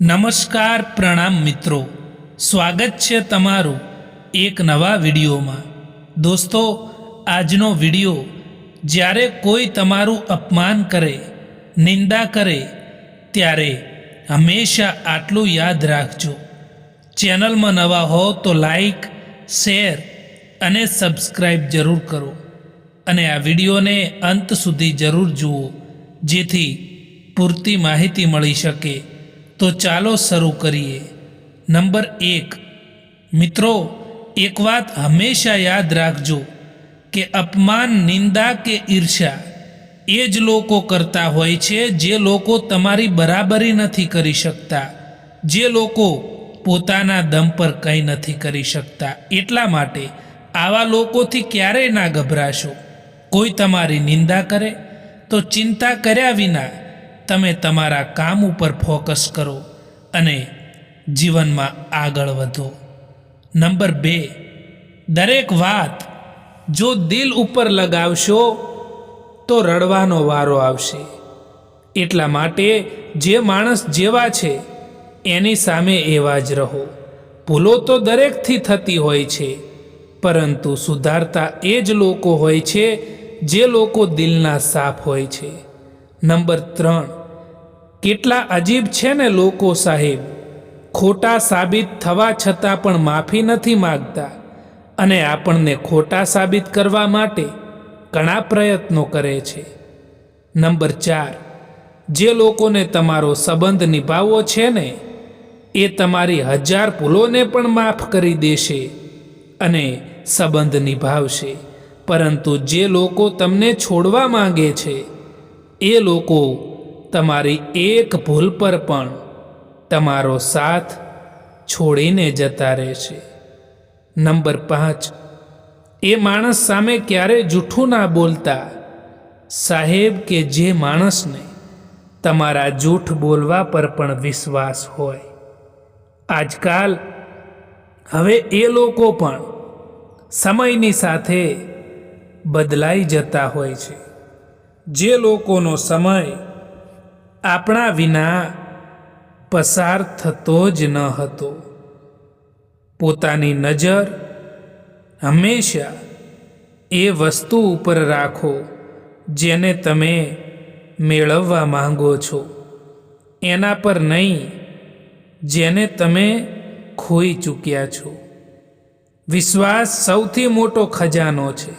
નમસ્કાર પ્રણામ મિત્રો. સ્વાગત છે તમારું એક નવા વિડીયોમાં. દોસ્તો, આજનો વીડિયો, જ્યારે કોઈ તમારું અપમાન કરે, નિંદા કરે, ત્યારે હંમેશા આટલું યાદ રાખજો. ચેનલમાં નવા હો તો લાઈક, શેર અને સબસ્ક્રાઈબ જરૂર કરો. અને આ વિડીયોને અંત સુધી જરૂર જુઓ, જેથી પૂરતી માહિતી મળી શકે. તો ચાલો શરૂ કરીએ. નંબર એક. મિત્રો, એક વાત હંમેશા યાદ રાખજો કે અપમાન, નિંદા કે ઈર્ષા એ જ લોકો કરતા હોય છે જે લોકો તમારી બરાબરી નથી કરી શકતા, જે લોકો પોતાના દમ પર કંઈ નથી કરી શકતા. એટલા માટે આવા લોકોથી ક્યારેય ના ગભરાશો. કોઈ તમારી નિંદા કરે તો ચિંતા કર્યા વિના તમે તમારા કામ ઉપર ફોકસ કરો અને જીવનમાં આગળ વધો. નંબર બે, દરેક વાત જો દિલ ઉપર લગાવશો તો રડવાનો વારો આવશે. એટલા માટે જે માણસ જેવા છે, એની સામે એવા જ રહો. ભૂલો તો દરેકથી થતી હોય છે, પરંતુ સુધારતા એ જ લોકો હોય છે, જે લોકો દિલના સાફ હોય છે. નંબર ત્રણ કેટલા અજીબ છે ને લોકો સાહેબ. ખોટા સાબિત થવા છતાં પણ માફી નથી માગતા અને આપણને ખોટા સાબિત કરવા માટે ઘણા પ્રયત્નો કરે છે. નંબર ચાર, જે લોકોને તમારો સંબંધ નિભાવવો છે ને, એ તમારી હજાર ભૂલોને પણ માફ કરી દેશે અને સંબંધ નિભાવશે. પરંતુ જે લોકો તમને છોડવા માંગે છે, એ લોકો તમારી એક ભૂલ પર પણ તમારો સાથ છોડીને જતા રહેશે નંબર પાંચ, એ માણસ સામે ક્યારે જૂઠું ના બોલતા? સાહેબ કે જે માણસને તમારા જૂઠ બોલવા પર પણ વિશ્વાસ હોય. આજકાલ હવે એ લોકો પણ સમયની સાથે બદલાઈ જતા હોય છે. જે લોકોનો સમય આપણા વિના પસાર થતો જ ન હતો. પોતાની નજર હંમેશા એ વસ્તુ ઉપર રાખો જેને તમે મેળવવા માંગો છો. એના પર નહીં, જેને તમે ખોઈ ચૂક્યા છો. વિશ્વાસ સૌથી મોટો ખજાનો છે,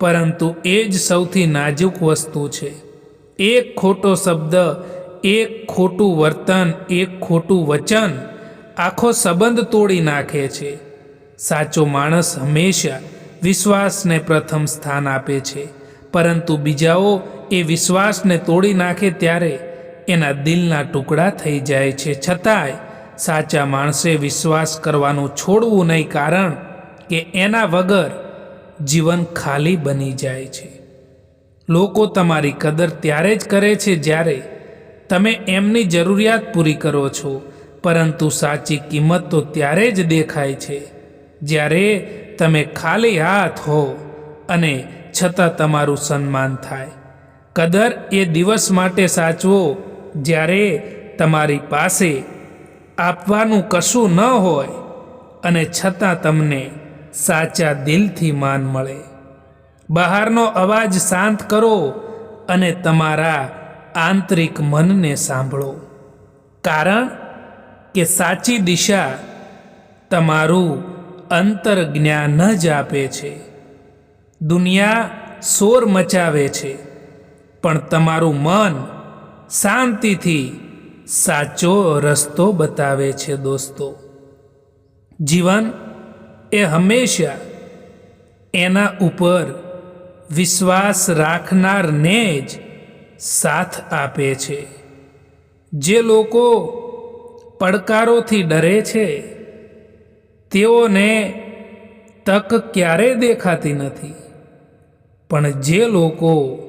પરંતુ એ જ સૌથી નાજુક વસ્તુ છે. એક ખોટો શબ્દ, એક ખોટું વર્તન, એક ખોટું વચન આખો સંબંધ તોડી નાખે છે. સાચો માણસ હંમેશા વિશ્વાસને પ્રથમ સ્થાન આપે છે. પરંતુ બીજાઓ એ વિશ્વાસને તોડી નાખે ત્યારે એના દિલના ટુકડા થઈ જાય છે. છતાંય સાચા માણસે વિશ્વાસ કરવાનું છોડવું નહીં કારણ કે એના વગર જીવન ખાલી બની જાય છે. લોકો તમારી કદર ત્યારે જ કરે છે જ્યારે તમે એમની જરૂરિયાત પૂરી કરો છો. પરંતુ સાચી કિંમત તો ત્યારે જ દેખાય છે જ્યારે તમે ખાલી હાથ હો અને છતાં તમારું સન્માન થાય. કદર એ દિવસ માટે સાચવો જ્યારે તમારી પાસે આપવાનું કશું ન હોય અને છતાં તમને સાચા દિલથી માન મળે. બહારનો અવાજ શાંત કરો અને તમારા આંતરિક મનને સાંભળો. કારણ કે સાચી દિશા તમારું અંતરજ્ઞાન જ આપે છે. દુનિયા શોર મચાવે છે, પણ તમારું મન શાંતિથી સાચો રસ્તો બતાવે છે દોસ્તો. જીવન એ હંમેશા એના ઉપર વિશ્વાસ રાખનારને જ સાથ આપે છે. જે લોકો પડકારોથી ડરે છે, તેઓને તક ક્યારે દેખાતી નથી. પણ જે લોકો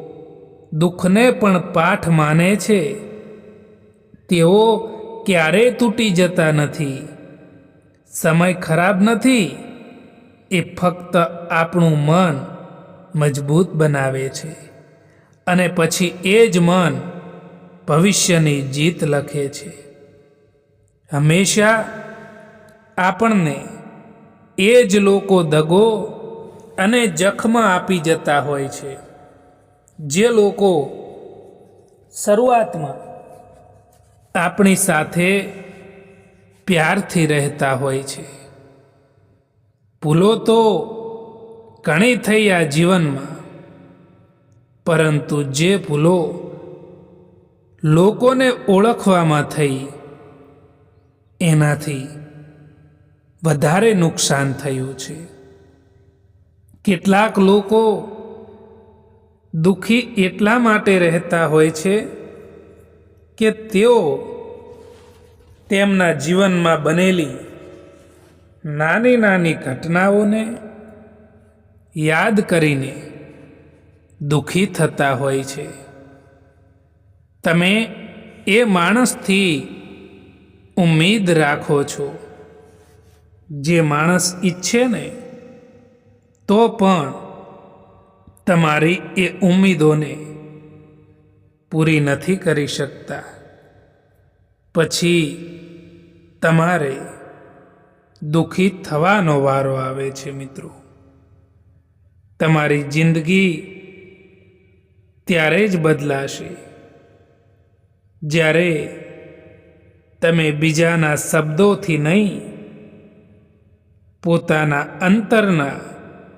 દુઃખને પણ પાઠ માને છે, તેઓ ક્યારે તૂટી જતા નથી. સમય ખરાબ નથી, એ ફક્ત આપણું મન મજબૂત બનાવે છે અને પછી એ જ મન ભવિષ્યની જીત લખે છે. હંમેશા આપણને એ જ લોકો દગો અને જખમ આપી જતા હોય છે, જે લોકો શરૂઆતમાં આપણી સાથે પ્યારથી રહેતા હોય છે. ભૂલો તો ઘણી થઈ આ જીવનમાં. પરંતુ જે ભૂલો લોકોને ઓળખવામાં થઈ, એનાથી વધારે નુકસાન થયું છે. કેટલાક લોકો દુઃખી એટલા માટે રહેતા હોય છે કે તેઓ તેમના જીવનમાં બનેલી નાની નાની ઘટનાઓને યાદ કરીને દુઃખી થતા હોય છે. તમે એ માણસથી ઉમ્મીદ રાખો છો. જે માણસ ઈચ્છે ને, તો પણ તમારી એ ઉમ્મીદોને પૂરી નથી કરી શકતા. પછી તમારે દુઃખી થવાનો વારો આવે છે મિત્રો. તમારી જિંદગી ત્યારે જ બદલાશે. જ્યારે તમે બીજાના શબ્દોથી નહીં, પોતાના અંતરના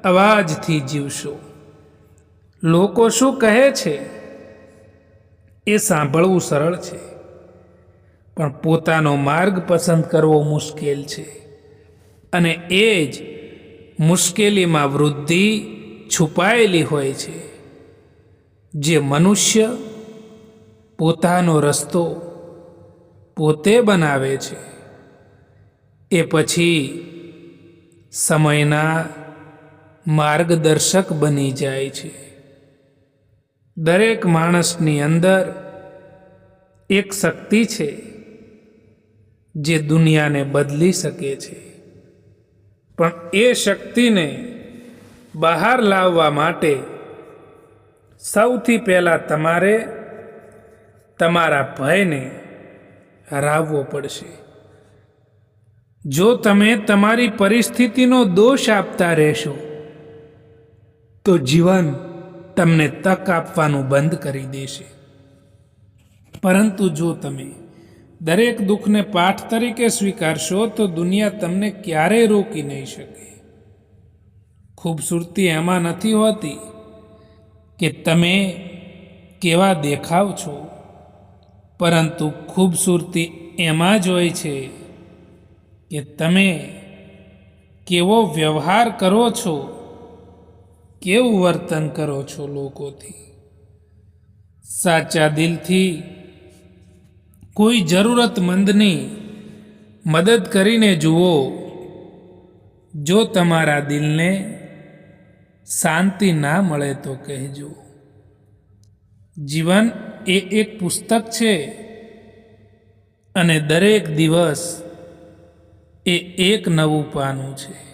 અવાજથી જીવશો. લોકો શું કહે છે? એ સાંભળવું સરળ છે. પણ પોતાનો માર્ગ પસંદ કરવો મુશ્કેલ છે. અને એ જ મુશ્કેલીમાં વૃદ્ધિ છુપાયેલી હોય છે. જે મનુષ્ય પોતાનો રસ્તો પોતે બનાવે છે. એ પછી સમયના માર્ગદર્શક બની જાય છે. દરેક માણસની અંદર એક શક્તિ છે, જે દુનિયાને બદલી શકે છે. પણ એ શક્તિને બહાર લાવવા માટે સૌથી પહેલાં તમારે તમારા ભયને હરાવવો પડશે. જો તમે તમારી પરિસ્થિતિનો દોષ આપતા રહેશો, તો જીવન તમને તક આપવાનું બંધ કરી દેશે. પરંતુ જો તમે દરેક દુઃખને પાઠ તરીકે સ્વીકારશો, તો દુનિયા તમને ક્યારેય રોકી નહીં શકે. ખૂબસૂરતી એમાં નથી હોતી કે તમે કેવા દેખાવ છો. પરંતુ ખૂબસૂરતી એમાં જ હોય છે કે તમે કેવો વ્યવહાર કરો છો, કેવું વર્તન કરો છો લોકોથી. સાચા દિલથી કોઈ જરૂરતમંદની મદદ કરીને જુઓ, જો તમારા દિલને શાંતિ ના મળે તો કહેજો. જીવન એ એક પુસ્તક છે અને દરેક દિવસ એ એક નવું પાનું છે.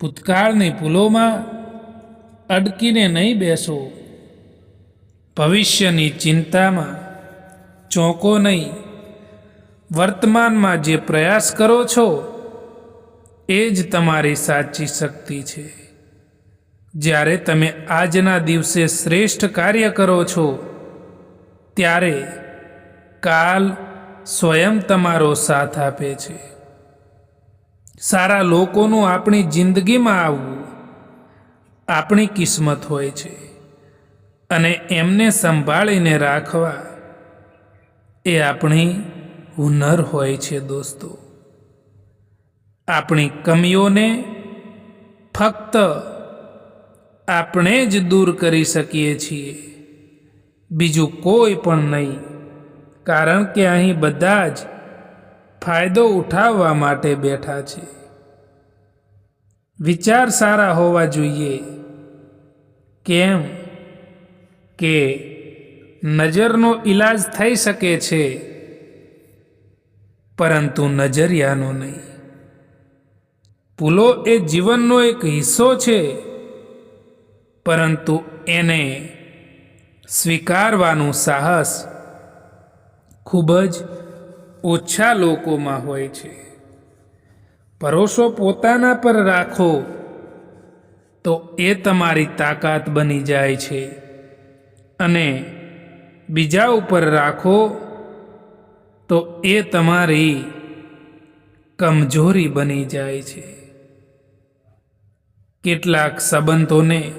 ભૂતકાળની ભૂલોમાં અડકીને નહીં બેસો. ભવિષ્યની ચિંતામાં ચોંકો નહીં. વર્તમાનમાં જે પ્રયાસ કરો છો, એ જ તમારી સાચી શક્તિ છે. જ્યારે તમે આજના દિવસે શ્રેષ્ઠ કાર્ય કરો છો, ત્યારે કાલ સ્વયં તમારો સાથ આપે છે. સારા લોકોનું આપણી જિંદગીમાં આવવું આપણી કિસ્મત હોય છે અને એમને સંભાળીને રાખવા એ આપણી હુનર હોય છે દોસ્તો. આપણી કમીઓને ફક્ત આપણે જ દૂર કરી શકીએ છીએ. બીજું કોઈ પણ નહીં, કારણ કે અહીં બધા જ ફાયદો ઉઠાવવા માટે બેઠા છે. વિચાર સારા હોવા જોઈએ. કેમ? કે નજરનો ઈલાજ થઈ શકે છે, પરંતુ નજરિયાનો નહીં. પુલો એ જીવનનો એક હિસ્સો છે. પરંતુ એને સ્વીકારવાનું સાહસ ખૂબ જ ઓછા લોકોમાં હોય છે. ભરોસો પોતાના પર રાખો તો એ તમારી તાકાત બની જાય છે અને બીજા ઉપર રાખો તો એ તમારી કમજોરી બની જાય છે. કેટલાક સંબંધોને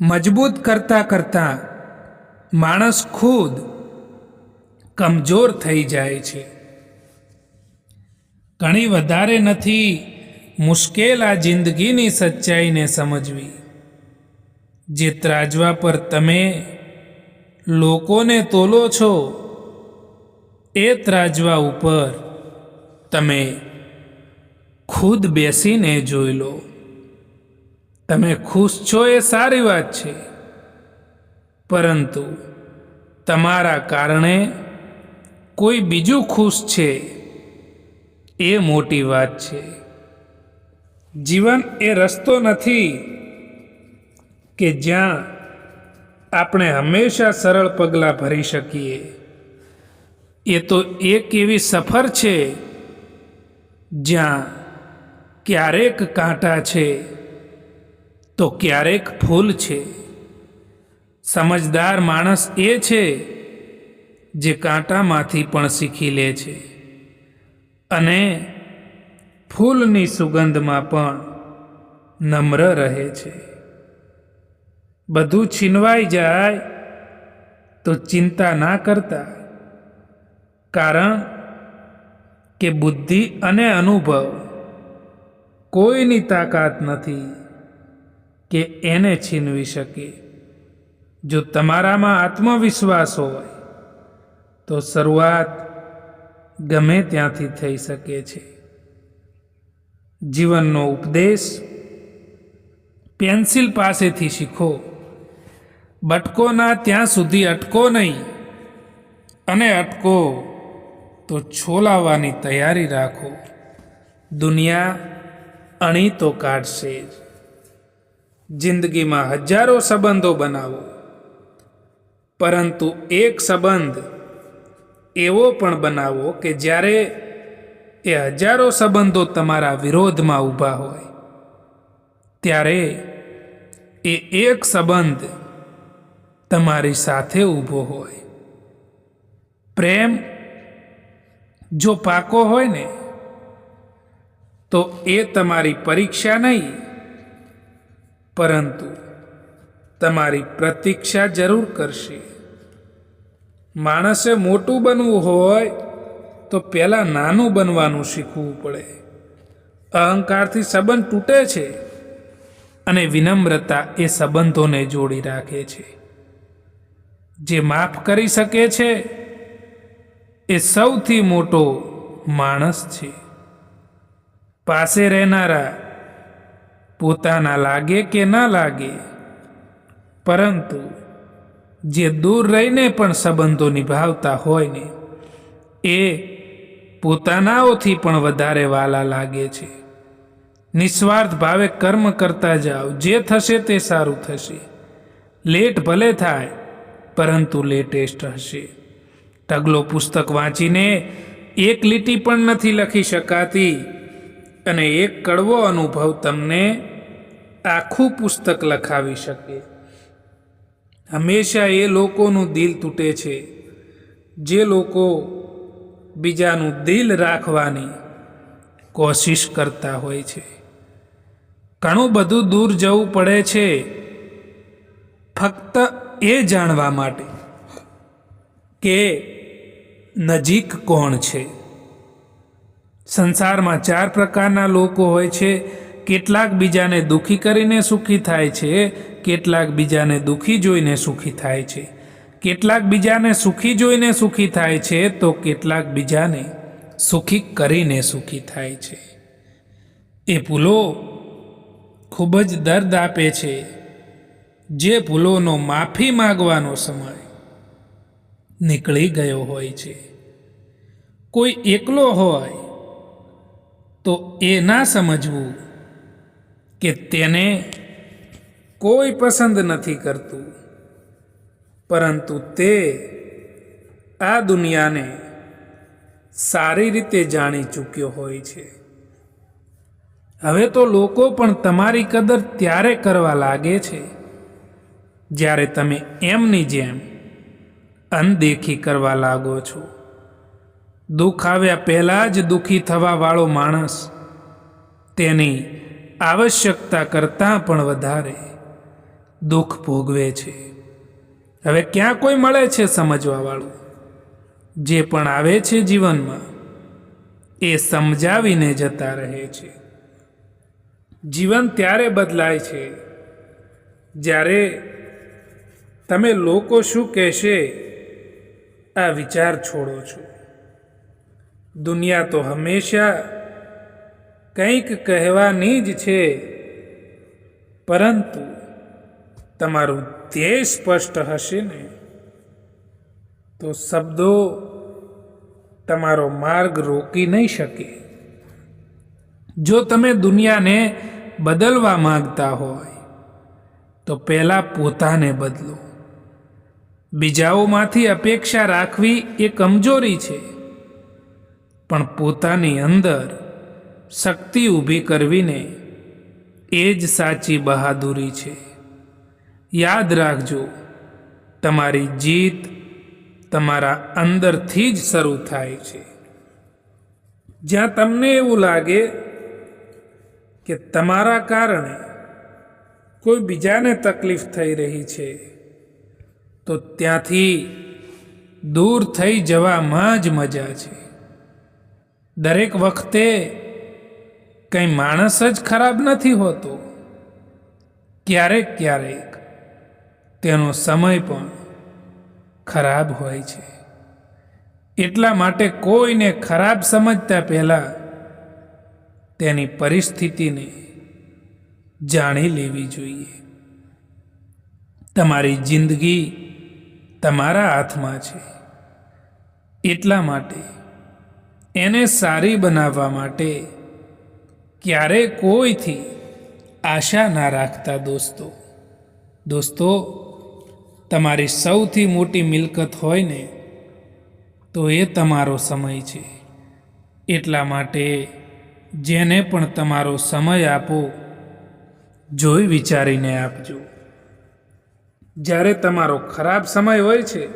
મજબૂત કરતા કરતા માણસ ખુદ કમજોર થઈ જાય છે. ઘણી વધારે નથી મુશ્કેલ આ જિંદગીની સચ્ચાઈને સમજવી. જે ત્રાજવા પર તમે લોકોને તોલો છો, એ ત્રાજવા ઉપર તમે ખુદ બેસીને જોઈ લો. તમે ખુશ છો એ સારી વાત છે. પરંતુ તમારા કારણે કોઈ બીજું ખુશ છે એ મોટી વાત છે. જીવન એ રસ્તો નથી કે જ્યાં આપણે હંમેશા સરળ પગલાં ભરી શકીએ. એ તો એક એવી સફર છે જ્યાં ક્યારેક કાંટા છે તો ક્યારેક ફૂલ છે. સમજદાર માણસ એ છે જે કાંટામાંથી પણ શીખી લે છે. અને ફૂલની સુગંધમાં પણ નમ્ર રહે છે. બધું છીનવાઈ જાય તો ચિંતા ના કરતા. કારણ કે બુદ્ધિ અને અનુભવ કોઈની તાકાત નથી. કે એને છીનવી શકે જો તમારામાં આત્મવિશ્વાસ હોય, તો શરૂઆત ગમે ત્યાંથી થઈ શકે છે. જીવનનો ઉપદેશ, પેન્સિલ પાસેથી શીખો. બટકો ના ત્યાં સુધી અટકો નહીં, અને અટકો તો છોલાવાની તૈયારી રાખો. દુનિયા અણી તો કાઢશે જ. જિંદગીમાં હજારો સંબંધો બનાવો. પરંતુ એક સંબંધ એવો પણ બનાવો કે જ્યારે એ હજારો સંબંધો તમારા વિરોધમાં ઊભા હોય, ત્યારે એ એક સંબંધ તમારી સાથે ઊભો હોય. પ્રેમ જો પાકો હોય ને, તો એ તમારી પરીક્ષા નહીં પરંતુ તમારી પ્રતીક્ષા જરૂર કરશે. માણસે મોટું બનવું હોય તો પહેલાં નાનું બનવાનું શીખવું પડે. અહંકારથી સંબંધ તૂટે છે અને વિનમ્રતા એ સંબંધોને જોડી રાખે છે. જે માફ કરી શકે છે એ સૌથી મોટો માણસ છે. પાસે રહેનારા પોતાના લાગે કે ના લાગે. પરંતુ જે દૂર રહીને પણ સંબંધો નિભાવતા હોય ને, એ પોતાનાઓથી પણ વધારે વાલા લાગે છે. નિસ્વાર્થ ભાવે કર્મ કરતા જાઓ, જે થશે તે સારું થશે. લેટ ભલે થાય, પરંતુ લેટેસ્ટ હશે. ઢગલો પુસ્તક વાંચીને એક લીટી પણ નથી લખી શકાતી. અને એક કડવો અનુભવ તમને આખું પુસ્તક લખાવી શકે. હંમેશા એ લોકોનું દિલ તૂટે છે, જે લોકો બીજાનું દિલ રાખવાની કોશિશ કરતા હોય છે. ઘણું બધું દૂર જવું પડે છે, ફક્ત એ જાણવા માટે કે નજીક કોણ છે? સંસારમાં ચાર પ્રકારના લોકો હોય છે. કેટલાક બીજાને દુઃખી કરીને સુખી થાય છે. કેટલાક બીજાને દુઃખી જોઈને સુખી થાય છે. કેટલાક બીજાને સુખી જોઈને સુખી થાય છે તો કેટલાક બીજાને સુખી કરીને સુખી થાય છે. એ ભૂલો ખૂબ જ દર્દ આપે છે. જે ભૂલોનો માફી માગવાનો સમય નીકળી ગયો હોય છે. કોઈ એકલો હોય તો એ ના સમજવું કે તેને કોઈ પસંદ નથી કરતું. પરંતુ તે આ દુનિયાને સારી રીતે જાણી ચૂક્યો હોય છે. હવે તો લોકો પણ તમારી કદર ત્યારે કરવા લાગે છે જ્યારે તમે એમની જેમ અનદેખી કરવા લાગો છો. દુઃખ આવ્યા પહેલાં જ દુઃખી થવાવાળો માણસ તેની આવશ્યકતા કરતાં પણ વધારે દુઃખ ભોગવે છે. હવે ક્યાં કોઈ મળે છે સમજવાવાળું જે પણ આવે છે જીવનમાં, એ સમજાવીને જતા રહે છે. જીવન ત્યારે બદલાય છે જ્યારે તમે લોકો શું કહેશે, આ વિચાર છોડો છો. દુનિયા તો હંમેશા કંઈક કહેવાની જ છે. પરંતુ તમારું ધ્યેય સ્પષ્ટ હશે ને, તો શબ્દો તમારો માર્ગ રોકી નહીં શકે. જો તમે દુનિયાને બદલવા માંગતા હોય, તો પહેલાં પોતાને બદલો. બીજાઓમાંથી અપેક્ષા રાખવી એ કમજોરી છે. પણ પોતાની અંદર શક્તિ ઊભી કરવીને એ જ સાચી બહાદુરી છે. યાદ રાખજો, તમારી જીત તમારા અંદરથી જ શરૂ થાય છે. જ્યાં તમને એવું લાગે કે તમારા કારણે કોઈ બીજાને તકલીફ થઈ રહી છે, તો ત્યાંથી દૂર થઈ જવામાં જ મજા છે. દરેક વખતે કંઈ માણસ જ ખરાબ નથી હોતો. ક્યારેક ક્યારેક તેનો સમય પણ ખરાબ હોય છે. એટલા માટે કોઈને ખરાબ સમજતા પહેલાં તેની પરિસ્થિતિને જાણી લેવી જોઈએ. તમારી જિંદગી તમારા હાથમાં છે. એટલા માટે એને સારી બનાવવા માટે ક્યારે કોઈથી આશા ના રાખતા દોસ્તો? દોસ્તો, તમારી સૌથી મોટી મિલકત હોય ને, તો એ તમારો સમય છે. એટલા માટે જેને પણ તમારો સમય આપો, જોઈ વિચારીને આપજો. જ્યારે તમારો ખરાબ સમય હોય છે,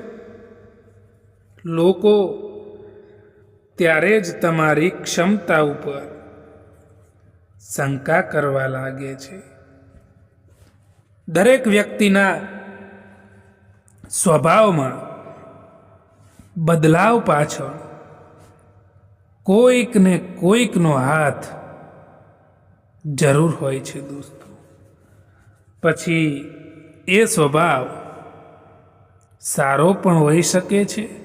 લોકો ત્યારે જ તમારી ક્ષમતા ઉપર શંકા કરવા લાગે છે. દરેક વ્યક્તિના સ્વભાવમાં બદલાવ પાછળ કોઈકને કોઈકનો હાથ જરૂર હોય છે દોસ્તો. પછી એ સ્વભાવ સારો પણ હોઈ શકે છે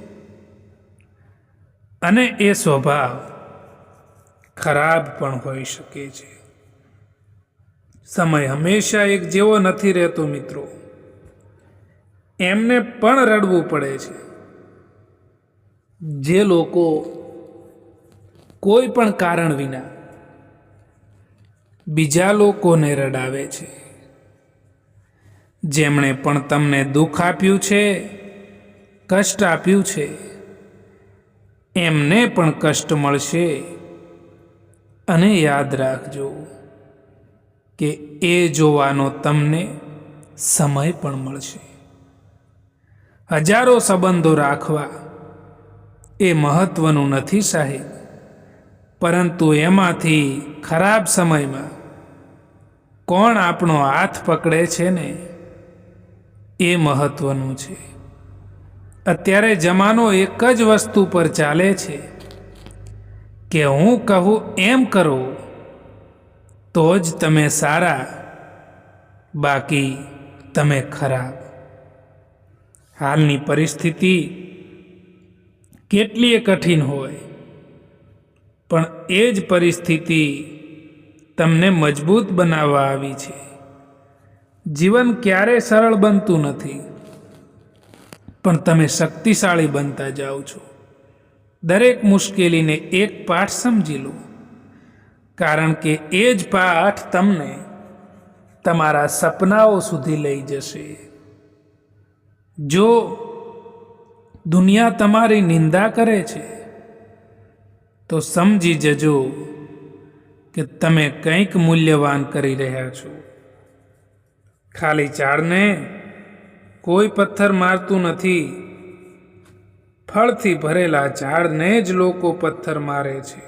અને એ સ્વભાવ ખરાબ પણ હોઈ શકે છે. સમય હંમેશા એક જેવો નથી રહેતો મિત્રો. એમને પણ રડવું પડે છે. જે લોકો કોઈ પણ કારણ વિના બીજા લોકોને રડાવે છે. જેમણે પણ તમને દુઃખ આપ્યું છે, કષ્ટ આપ્યું છે એમને પણ કષ્ટ મળશે. અને યાદ રાખજો કે એ જોવાનો તમને સમય પણ મળશે. હજારો સંબંધો રાખવા એ મહત્વનું નથી સાહેબ. પરંતુ એમાંથી ખરાબ સમયમાં કોણ આપણો હાથ પકડે છે ને એ મહત્વનું છે. અત્યારે જમાનો એક જ વસ્તુ પર ચાલે છે કે હું કહું એમ કરો, તો જ તમે સારા, બાકી તમે ખરાબ. હાલની પરિસ્થિતિ કેટલીય કઠિન હોય, પણ એ જ પરિસ્થિતિ તમને મજબૂત બનાવવા આવી છે. જીવન ક્યારે સરળ બનતું નથી. પણ તમે શક્તિશાળી બનતા જાઓ છો. દરેક મુશ્કેલીને એક પાઠ સમજી લો. કારણ કે એ જ પાઠ તમને તમારા સપનાઓ સુધી લઈ જશે. જો દુનિયા તમારી નિંદા કરે છે, તો સમજી જજો કે તમે કંઈક મૂલ્યવાન કરી રહ્યા છો. ખાલી ઝાડને કોઈ પથ્થર મારતું નથી. ફળથી ભરેલા ઝાડને જ લોકો પથ્થર મારે છે.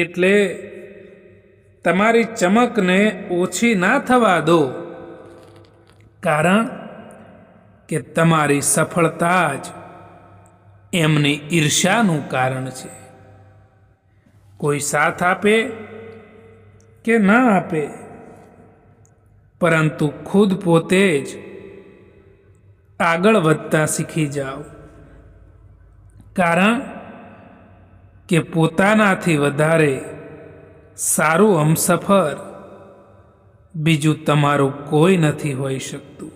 એટલે તમારી ચમકને ઓછી ના થવા દો. કારણ કે તમારી સફળતા જ એમની ઈર્ષાનું કારણ છે. કોઈ સાથ આપે કે ના આપે? પરંતુ ખુદ પોતે જ આગળ વધતા શીખી જાઓ. કારણ કે પોતાનાથી વધારે સારું હમસફર બીજું તમારું કોઈ નથી હોઈ શકતું.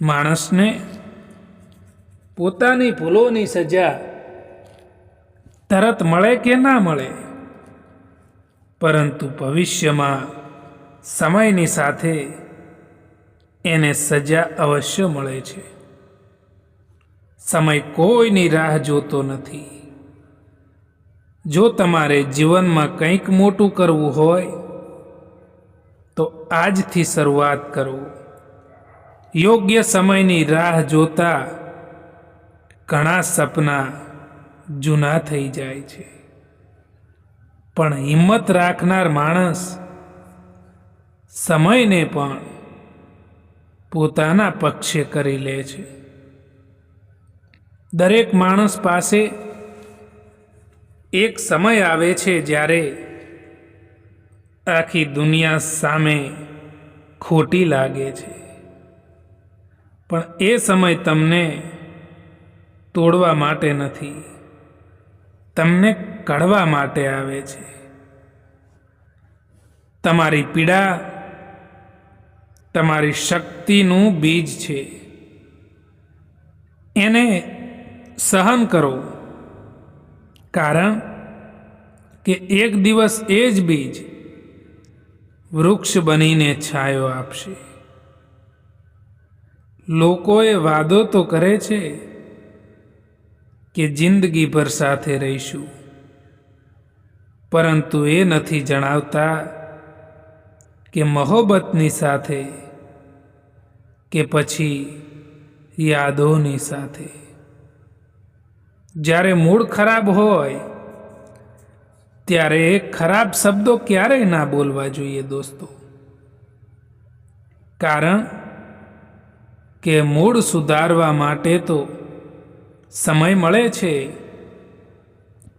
માણસને પોતાની ભૂલોની સજા તરત મળે કે ના મળે, પરંતુ ભવિષ્યમાં સમયની સાથે એને સજા અવશ્ય મળે છે. સમય કોઈની રાહ જોતો નથી. જો તમારે જીવનમાં કંઈક મોટું કરવું હોય, તો આજથી શરૂઆત કરો યોગ્ય સમયની રાહ જોતા ઘણા સપના જૂના થઈ જાય છે. પણ હિંમત રાખનાર માણસ સમયને પણ પોતાના પક્ષે કરી લે છે. દરેક માણસ પાસે એક સમય આવે છે જ્યારે આખી દુનિયા સામે ખોટી લાગે છે. પણ એ સમય તમને તોડવા માટે નથી. તમને કઢવા માટે આવે છે. તમારી પીડા તમારી શક્તિનું બીજ છે. એને સહન કરો. કારણ કે એક દિવસ એ જ બીજ વૃક્ષ બનીને છાયો આપશે. લોકોએ વાદો તો કરે છે કે જિંદગીભર સાથે રહીશું. પરંતુ એ નથી જણાવતા કે મહોબતની સાથે કે પછી યાદોની સાથે. જ્યારે મૂડ ખરાબ હોય, ત્યારે ખરાબ શબ્દો ક્યારેય ના બોલવા જોઈએ દોસ્તો. કારણ કે મૂડ સુધારવા માટે તો સમય મળે છે.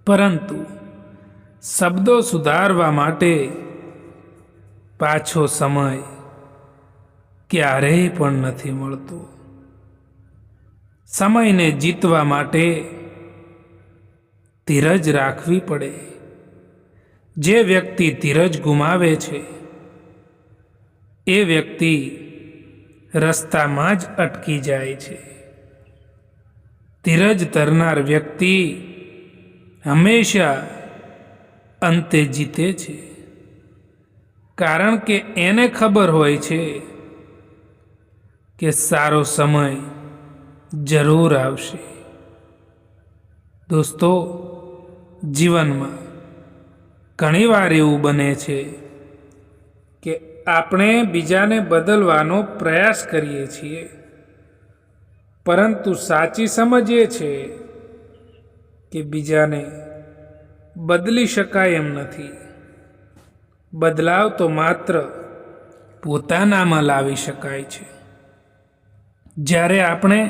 પરંતુ શબ્દો સુધારવા માટે પાછો સમય ક્યારેય પણ નથી મળતો. સમયને જીતવા માટે ધીરજ રાખવી પડે. જે વ્યક્તિ ધીરજ ગુમાવે છે, એ વ્યક્તિ રસ્તામાં જ અટકી જાય છે. ધીરજ ધરનાર વ્યક્તિ હંમેશા અંતે જીતે છે. કારણ કે એને ખબર હોય છે કે સારો સમય જરૂર આવશે. દોસ્તો, જીવનમાં ઘણીવાર એવું બને છે કે આપણે બીજાને બદલવાનો પ્રયાસ કરીએ છીએ, પરંતુ સાચી સમજ એ છે કે બીજાને બદલી શકાય એમ નથી. બદલાવ તો માત્ર પોતાનામાં લાવી શકાય છે. જ્યારે આપણે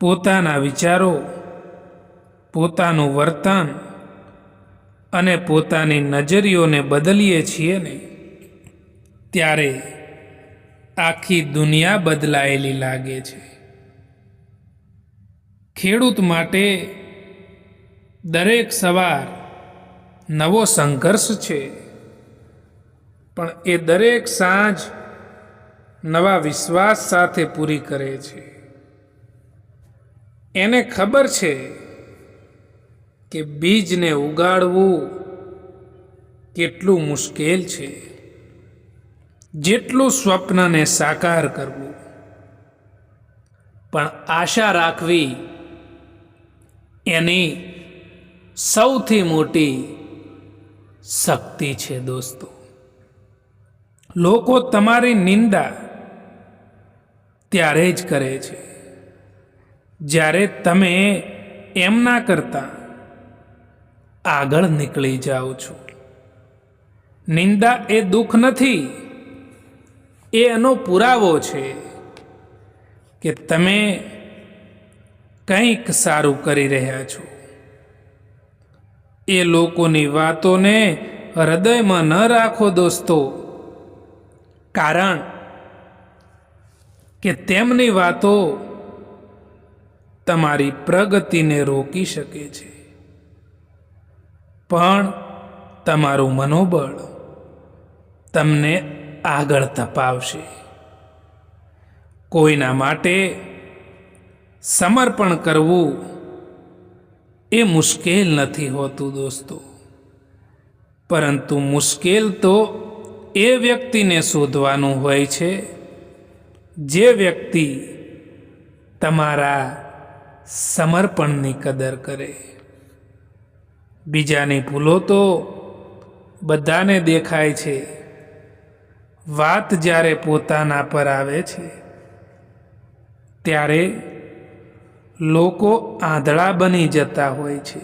પોતાના વિચારો, પોતાનું વર્તન અને પોતાની નજરીઓને બદલીએ છીએ ને, ત્યારે આખી દુનિયા બદલાયેલી લાગે છે. ખેડૂત માટે દરેક સવાર નવો સંઘર્ષ છે, પણ એ દરેક સાંજ નવા વિશ્વાસ સાથે પૂરી કરે છે. એને ખબર છે કે બીજને ઉગાડવું કેટલું મુશ્કેલ છે. જેટલું સ્વપ્નને સાકાર કરવું. પણ આશા રાખવી એની સૌથી મોટી શક્તિ છે દોસ્તો. લોકો તમારી નિંદા ત્યારે જ કરે છે. જ્યારે તમે એમ ના કરતા, આગળ નીકળી જાઓ છો. નિંદા એ દુઃખ નથી, એ એનો પુરાવો છે કે તમે કંઈક સારું કરી રહ્યા છો. એ લોકોની વાતોને હૃદયમાં ન રાખો દોસ્તો. કારણ કે તેમની વાતો તમારી પ્રગતિને રોકી શકે છે. પણ તમારું મનોબળ તમને આગળ તપાવશે કોઈના માટે સમર્પણ કરવું એ મુશ્કેલ નથી હોતું દોસ્તો. પરંતુ મુશ્કેલ તો એ વ્યક્તિને શોધવાનું હોય છે જે વ્યક્તિ તમારા સમર્પણની કદર કરે. બીજાની ભૂલો તો બધાને દેખાય છે. વાત જ્યારે પોતાના પર આવે છે, ત્યારે લોકો આંધળા બની જતા હોય છે.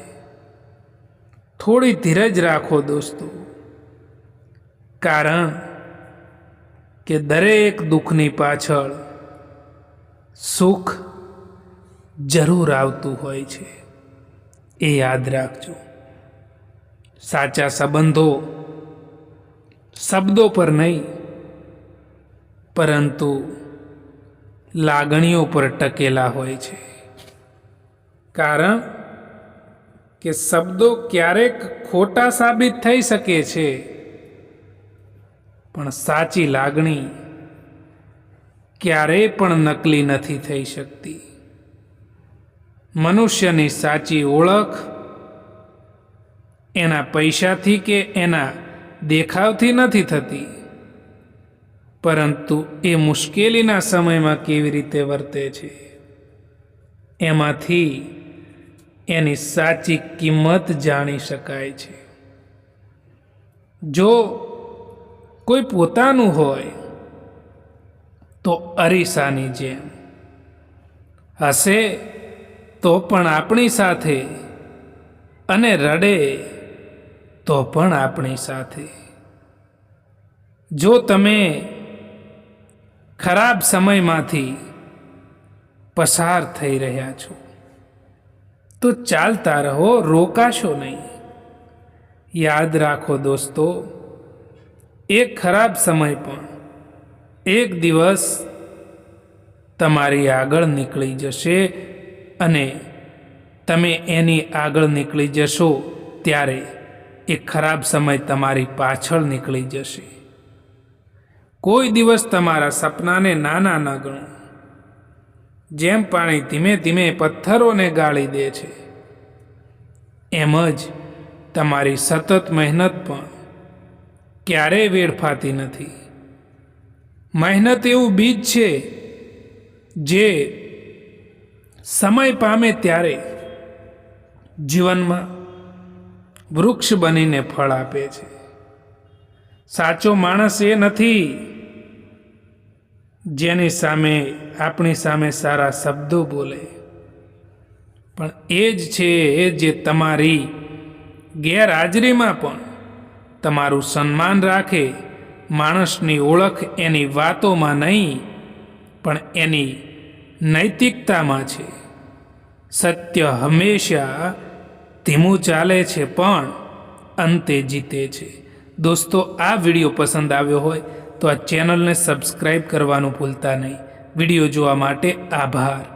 થોડી ધીરજ રાખો દોસ્તો, કારણ કે દરેક દુઃખની પાછળ સુખ જરૂર આવતું હોય છે. એ યાદ રાખજો. સાચા સંબંધો શબ્દો પર નહીં, પરંતુ લાગણીઓ પર ટકેલા હોય છે. કારણ કે શબ્દો ક્યારેક ખોટા સાબિત થઈ શકે છે. પણ સાચી લાગણી ક્યારેય પણ નકલી નથી થઈ શકતી. મનુષ્યની સાચી ઓળખ એના પૈસાથી કે એના દેખાવથી નથી થતી. પરંતુ એ મુશ્કેલીના સમયમાં કેવી રીતે વર્તે છે? એમાંથી એની સાચી કિંમત જાણી શકાય છે. જો કોઈ પોતાનું હોય તો અરીસાની જેમ. હશે તો પણ આપણી સાથે અને રડે તો પણ આપણી સાથે. જો તમે ખરાબ સમયમાંથી પસાર થઈ રહ્યા છો, તો ચાલતા રહો, રોકાશો નહીં. યાદ રાખો દોસ્તો એક ખરાબ સમય પણ. એક દિવસ તમારી આગળ નીકળી જશે અને તમે એની આગળ નીકળી જશો ત્યારે એ ખરાબ સમય તમારી પાછળ નીકળી જશે. કોઈ દિવસ તમારા સપનાને નાના ન ગણો. જેમ પાણી ધીમે ધીમે પથ્થરોને ગાળી દે છે, એમ જ તમારી સતત મહેનત પણ ક્યારેય વેડફાતી નથી. મહેનત એવું બીજ છે જે સમય પામે ત્યારે જીવનમાં વૃક્ષ બનીને ફળ આપે છે. સાચો માણસ એ નથી જેની સામે, આપણી સામે સારા શબ્દો બોલે. પણ એ જ છે એ જે તમારી ગેરહાજરીમાં પણ તમારું સન્માન રાખે, માણસની ઓળખ એની વાતોમાં નહીં, પણ એની નૈતિકતામાં છે. સત્ય હંમેશા ધીમું ચાલે છે, પણ અંતે જીતે છે. દોસ્તો, આ વીડિયો પસંદ આવ્યો હોય તો આ ચેનલને સબસ્ક્રાઈબ કરવાનું ભૂલતા નહીં. વીડિયો જોવા માટે આભાર.